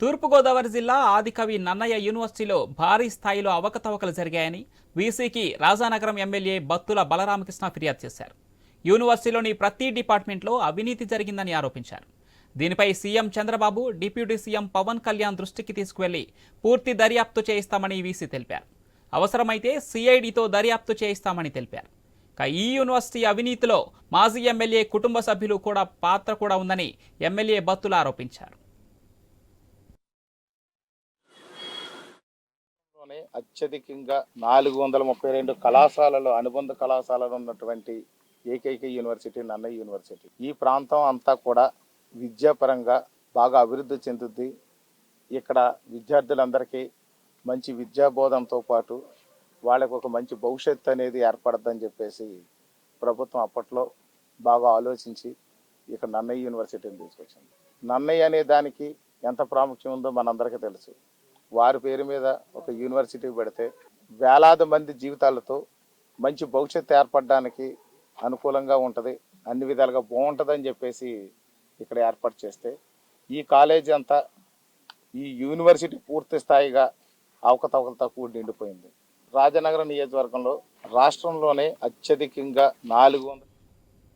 తూర్పుగోదావరి జిల్లా ఆదికవి నన్నయ్య యూనివర్సిటీలో భారీ స్థాయిలో అవకతవకలు జరిగాయని వీసీకి రాజానగరం ఎమ్మెల్యే బత్తుల బలరామకృష్ణ ఫిర్యాదు చేశారు. యూనివర్సిటీలోని ప్రతి డిపార్ట్మెంట్లో అవినీతి జరిగిందని ఆరోపించారు. దీనిపై CM Chandrababu deputy CM Pawan Kalyan దృష్టికి తీసుకువెళ్ళి పూర్తి దర్యాప్తు చేయిస్తామని వీసీ తెలిపారు. అవసరమైతే సిఐడితో దర్యాప్తు చేయిస్తామని తెలిపారు. ఇక ఈ యూనివర్సిటీ అవినీతిలో మాజీ ఎమ్మెల్యే కుటుంబ సభ్యులు కూడా పాత్ర కూడా ఉందని ఎమ్మెల్యే బత్తుల ఆరోపించారు. రాష్ట్రంలోనే అత్యధికంగా నాలుగు వందల ముప్పై రెండు కళాశాలలో అనుబంధ కళాశాలలో ఉన్నటువంటి ఏకైక యూనివర్సిటీ నన్నయ్య యూనివర్సిటీ. ఈ ప్రాంతం అంతా కూడా విద్యాపరంగా బాగా అభివృద్ధి చెందుద్ది. ఇక్కడ విద్యార్థులందరికీ మంచి విద్యాబోధంతో పాటు వాళ్ళకు ఒక మంచి భవిష్యత్తు అనేది ఏర్పడద్దని చెప్పేసి ప్రభుత్వం అప్పట్లో బాగా ఆలోచించి ఇక్కడ నన్నయ్య యూనివర్సిటీని తీసుకొచ్చింది. నన్నయ్య అనే దానికి ఎంత ప్రాముఖ్యం ఉందో మనందరికీ తెలుసు. వారి పేరు మీద ఒక యూనివర్సిటీ పెడితే వేలాది మంది జీవితాలతో మంచి భవిష్యత్తు ఏర్పడడానికి అనుకూలంగా ఉంటుంది. అన్ని విధాలుగా బాగుంటుందని చెప్పేసి ఇక్కడ ఏర్పాటు చేస్తే ఈ కాలేజీ అంతా ఈ యూనివర్సిటీ పూర్తి స్థాయిగా అవకతవకలతో కూడి నిండిపోయింది. రాజనగరం నియోజకవర్గంలో రాష్ట్రంలోనే అత్యధికంగా నాలుగు వందల